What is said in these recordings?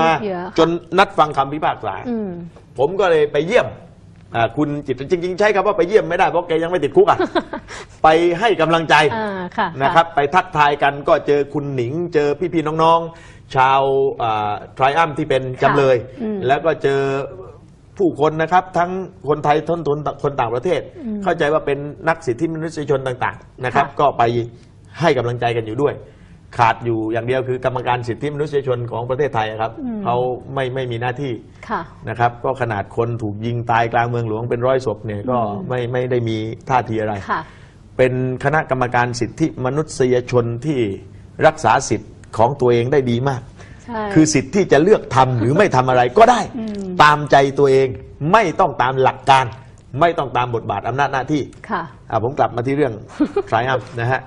มาเยอะ จนนัดฟังคำพิพากษา อืม ผมก็เลยไปเยี่ยมอ่าคุณจิตรจริง ๆ ใช้คำว่าไปเยี่ยมไม่ได้เพราะแกยังไม่ติดคุกอะ ไปให้กำลังใจอ่าค่ะนะครับ ไปทักทายกันก็เจอคุณหนิง เจอพี่ๆน้องๆ ชาวทริอัมที่เป็นจำเลย อืมแล้วก็เจอผู้คนนะครับ ทั้งคนไทยทนทนคนต่างประเทศเข้าใจว่าเป็นนักสิทธิมนุษยชนต่าง ๆ นะครับ ค่ะ ก็ไปให้กำลังใจกันอยู่ด้วย ขาดอยู่อย่างเดียวคือกรรมการสิทธิมนุษยชนของประเทศไทยอะครับเขาไม่ไม่มีหน้าที่ค่ะ นะครับ ก็ขนาดคนถูกยิงตายกลางเมืองหลวงเป็นร้อยศพเนี่ยก็ไม่ไม่ได้มีท่าทีอะไร ค่ะ เป็นคณะกรรมการสิทธิมนุษยชนที่รักษาสิทธิ์ของตัวเองได้ดีมาก ใช่ คือสิทธิ์ที่จะเลือกทำหรือไม่ทำอะไรก็ได้ตามใจตัวเองไม่ต้องตามหลักการ ไม่ต้องตามบทบาทอำนาจหน้าที่ ค่ะ อะผมกลับมาที่เรื่อง ทริอัมนะฮะ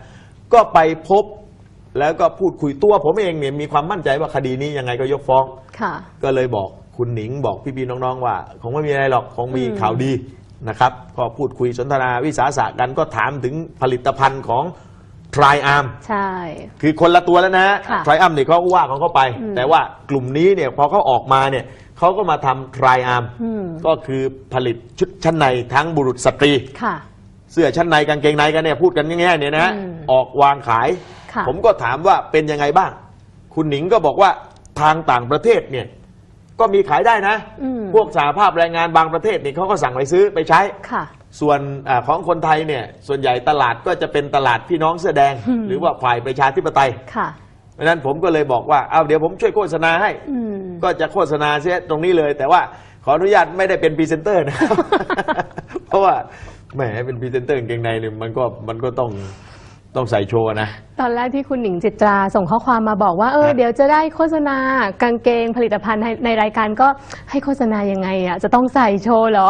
ก็ไปพบ แล้วก็พูดคุยตัวผมเองเนี่ยมีความมั่นใจว่าคดีนี้ยังไงก็ยกฟ้อง ค่ะ ก็เลยบอกคุณหนิงบอกพี่ๆน้องๆ ว่า คงไม่มีอะไรหรอกคงมีข่าวดีนะครับ ก็พูดคุยสนทนาวิสาสะกันก็ถามถึงผลิตภัณฑ์ของทริอัมใช่ คือคนละตัวแล้วนะฮะค่ะทริอัมเนี่ยเขาก็ว่าของเขาไป อืม แต่ว่ากลุ่มนี้เนี่ยพอเขาออกมาเนี่ยเขาก็มาทำทริอัมอืมก็คือผลิตชุดชั้นในทั้งบุรุษสตรี ค่ะ เสื้อชั้นในกางเกงในกันเนี่ยพูดกันง่ายๆเนี่ยนะฮะอืม ออกวางขาย ค่ะ ผมก็ถามว่าเป็นยังไงบ้าง คุณหนิงก็บอกว่าทางต่างประเทศเนี่ยก็มีขายได้นะ อืม พวกสหภาพแรงงานบางประเทศเนี่ยเขาก็สั่งไปซื้อไปใช้ ค่ะ ส่วนอาของคนไทยเนี่ยส่วนใหญ่ตลาดก็จะเป็นตลาดพี่น้องเสื้อแดง อืม หรือว่าฝ่ายประชาธิปไตยค่ะ เพราะฉะนั้นผมก็เลยบอกว่าเอาเดี๋ยวผมช่วยโฆษณาให้ อืม ก็จะโฆษณาเสียตรงนี้เลย แต่ว่าขออนุญาตไม่ได้เป็นพรีเซนเตอร์นะครับ เพราะว่าแหมเป็นพรีเซนเตอร์กางเกงในเนี่ยมันก็มันก็ต้อง ต้องใส่โชว์นะ ตอนแรกที่คุณหนิงจิตราส่งข้อความมาบอกว่าเออครับเดี๋ยวจะได้โฆษณากางเกงผลิตภัณฑ์ในในรายการก็ให้โฆษณายังไงอะจะต้องใส่โชว์เหรอ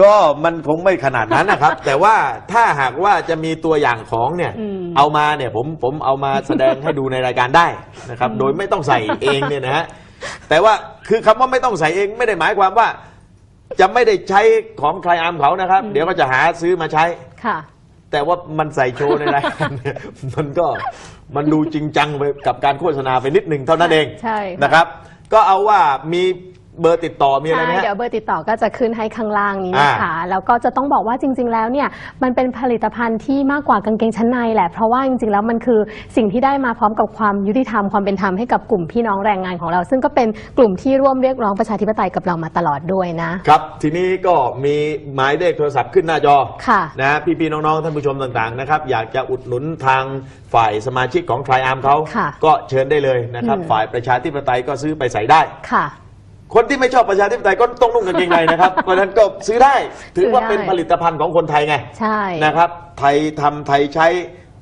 ก็มันคงไม่ขนาดนั้นนะครับ แต่ว่าถ้าหากว่าจะมีตัวอย่างของเนี่ยอืม เอามาเนี่ยผมผมเอามาแสดงให้ดูในรายการได้นะครับ โดยไม่ต้องใส่เองเนี่ยนะฮะแต่ว่าคือคำว่าไม่ต้องใส่เองไม่ได้หมายความว่า จะไม่ได้ใช้ของใครอามเขานะครับ เดี๋ยวก็จะหาซื้อมาใช้ ค่ะ แต่ว่ามันใส่โชว์ในรายการเนี่ยมันก็มันดูจริงจังไปกับการโฆษณาไปนิดหนึ่งเท่านั้นเองใช่ค่ะ นะครับ ก็เอาว่ามี เบอร์ติดต่อมีอะไรใช่ไหมฮะ เดี๋ยวเบอร์ติดต่อก็จะขึ้นให้ข้างล่างนี้นะคะอ่าแล้วก็จะต้องบอกว่าจริง ๆ แล้วเนี่ยมันเป็นผลิตภัณฑ์ที่มากกว่ากางเกงชั้นในแหละ เพราะว่าจริง ๆ แล้วมันคือสิ่งที่ได้มาพร้อมกับความยุติธรรมความเป็นธรรมให้กับกลุ่มพี่น้องแรงงานของเรา ซึ่งก็เป็นกลุ่มที่ร่วมเรียกร้องประชาธิปไตยกับเรามาตลอดด้วยนะ ครับ ทีนี้ก็มีหมายเลขโทรศัพท์ขึ้นหน้าจอค่ะ นะฮะพี่ๆน้อง ๆ ท่านผู้ชมต่างๆนะครับ อยากจะอุดหนุนทางฝ่ายสมาชิกของทรายอาร์มเขา ค่ะก็เชิญได้เลยนะครับ อืม ฝ่ายประชาธิปไตยก็ซื้อไปใส่ได้ ค่ะ คนที่ไม่ชอบประชาธิปไตยก็ต้องนุ่งกางเกงในนะครับเพราะฉะนั้นก็ซื้อได้ถือว่าซื้อได้เป็นผลิตภัณฑ์ของคนไทยไงใช่นะครับ ไทยทำไทยใช้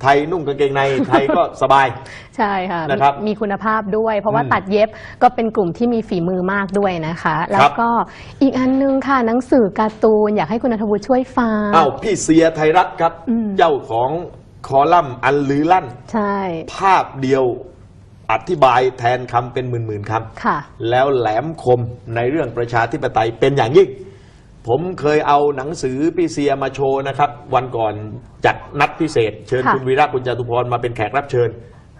ไทยนุ่งกางเกงในไทยก็สบาย ใช่ค่ะนะครับมีมีคุณภาพด้วย เพราะว่าอืมตัดเย็บก็เป็นกลุ่มที่มีฝีมือมากด้วยนะคะ แล้ครัวบก็อีกอันนึงค่ะหนังสือการ์ตูนอยากให้คุณนัทวุฒิช่วยฟังอ้าวพี่เสียไทยรัฐครับอืมเจ้าของคอลัมน์อันลือลั่น ใช่ ภาพเดียว อธิบายแทนคำเป็นหมื่นๆคำค่ะ แล้วแหลมคมในเรื่องประชาธิปไตยเป็นอย่างยิ่ง ผมเคยเอาหนังสือพี่เซียมาโชว์นะครับ วันก่อนจัดนัดพิเศษ เชิญค่ะคุณวีระคุณจตุพรมาเป็นแขกรับเชิญ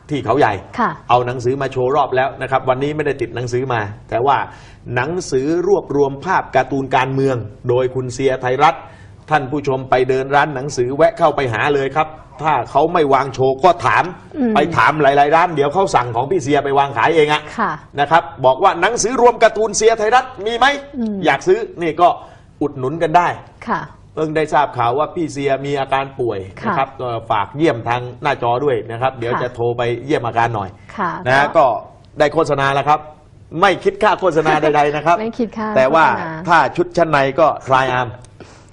ที่เขาใหญ่ ค่ะ เอาหนังสือมาโชว์รอบแล้วนะครับ วันนี้ไม่ได้ติดหนังสือมา แต่ว่าหนังสือรวบรวมภาพการ์ตูนการเมือง โดยคุณเซียไทยรัฐ ท่านผู้ชมไปเดินร้านหนังสือแวะเข้าไปหาเลยครับ ถ้าเขาไม่วางโชว์ก็ถาม อืม ไปถามหลายๆร้าน เดี๋ยวเขาสั่งของพี่เซียไปวางขายเองอะ ค่ะ นะครับบอกว่าหนังสือรวมการ์ตูนเสียไทยรัฐมีไหมอืมอยากซื้อนี่ก็อุดหนุนกันได้ ค่ะ เพิ่งได้ทราบข่าวว่าพี่เสียมีอาการป่วยค่ะนะครับก็ฝากเยี่ยมทางหน้าจอด้วยนะครับ เดี๋ยวค่ะ จะโทรไปเยี่ยมอาการหน่อยค่ะนะฮะก็ได้โฆษณาแล้วครับ ไม่คิดค่าโฆษณาใดๆนะครับ ไม่คิดค่าแต่ว่าโฆษณาถ้าชุดชั้นในก็ทรายอาร์ม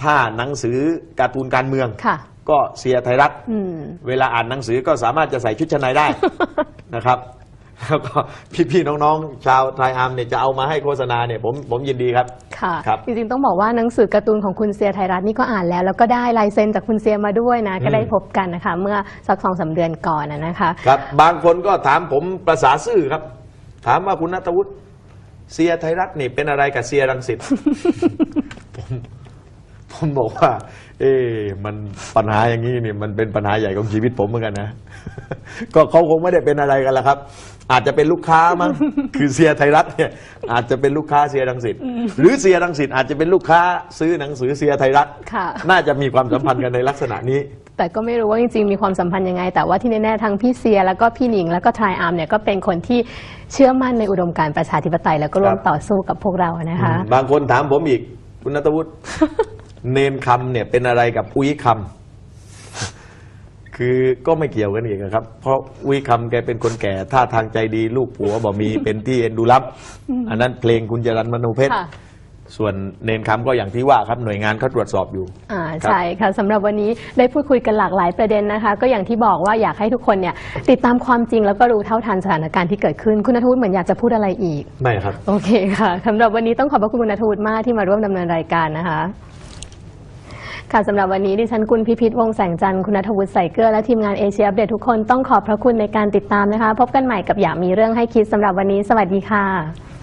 ถ้าหนังสือการ์ตูนการเมือง ค่ะ ก็เสียไทยรัฐอืม เวลาอ่านหนังสือก็สามารถจะใส่ชุดชั้นในได้ นะครับแล้วก็พี่ๆน้องๆ ชาวไทยอาร์มเนี่ยจะเอามาให้โฆษณาเนี่ยผมผมยินดีครับ ค่ะ ครับ จริงๆ ต้องบอกว่าหนังสือการ์ตูนของคุณเซียไทยรัฐนี่ก็อ่านแล้ว แล้วก็ได้ลายเซ็นจากคุณเซียมาด้วยนะ ก็ได้พบกันนะคะ เมื่อสักสองสามเดือนก่อนนะนะคะ ครับ บางคนก็ถามผมประษาซื่อครับ ถามว่าคุณนัทวุฒิเซียไทยรัฐนี่เป็นอะไรกับเซียรังสิต ผมผผมบอกว่า เอ๊ะมันปัญหาอย่างนี้นี่มันเป็นปัญหาใหญ่ของชีวิตผมเหมือนกันนะ ก็เขาคงไม่ได้เป็นอะไรกันละครับ อาจจะเป็นลูกค้ามั้งคือเสียไทยรัฐเนี่ยอาจจะเป็นลูกค้าเสียรังสิตหรือเสียรังสิตอาจจะเป็นลูกค้าซื้อหนังสือเสียไทยรัฐค่ะน่าจะมีความสัมพันธ์กันในลักษณะนี้แต่ก็ไม่รู้ว่าจริงๆ มีความสัมพันธ์ยังไง แต่ว่าที่แน่ๆทั้งพี่เซีย แล้วก็พี่หนิง แล้วก็ทรายอาร์มเนี่ยก็เป็นคนที่เชื่อมั่นในอุดมการณ์ประชาธิปไตย แล้วก็ร่วมครับต่อสู้กับพวกเรานะคะ บางคนถามผมอีก คุณนัทวุฒิ เนนคำเนี่ยเป็นอะไรกับอุ้ยคำคือก็ไม่เกี่ยวกันอีกอะครับ เพราะอุ้ยคำแกเป็นคนแก่ท่าทางใจดี ลูกผัวบ่มีเป็นที่เอ็นดูรับ อันนั้นเพลงคุณจรันมโนเพชรค่ะส่วนเนนคำก็อย่างที่ว่าครับหน่วยงานเขาตรวจสอบอยู่อ่าครับใช่ค่ะสำหรับวันนี้ได้พูดคุยกันหลากหลายประเด็นนะคะ ก็อย่างที่บอกว่าอยากให้ทุกคนเนี่ยติดตามความจริงแล้วก็รู้เท่าทันสถานการณ์ที่เกิดขึ้นคุณนัทวุฒิเหมือนอยากจะพูดอะไรอีก ไม่ครับ โอเคค่ะสำหรับวันนี้ต้องขอบพระคุณคุณนัทวุฒิมากที่มาร่วมดำเนินรายการนะคะ ค่ะสำหรับวันนี้ดิฉันกุลพิพิธวงแสงจันทร์คุณนัทวุฒิใส่เกลือและทีมงานเอเชียอัปเดตทุกคนต้องขอบพระคุณในการติดตามนะคะ พบกันใหม่กับอยากมีเรื่องให้คิดสำหรับวันนี้ สวัสดีค่ะ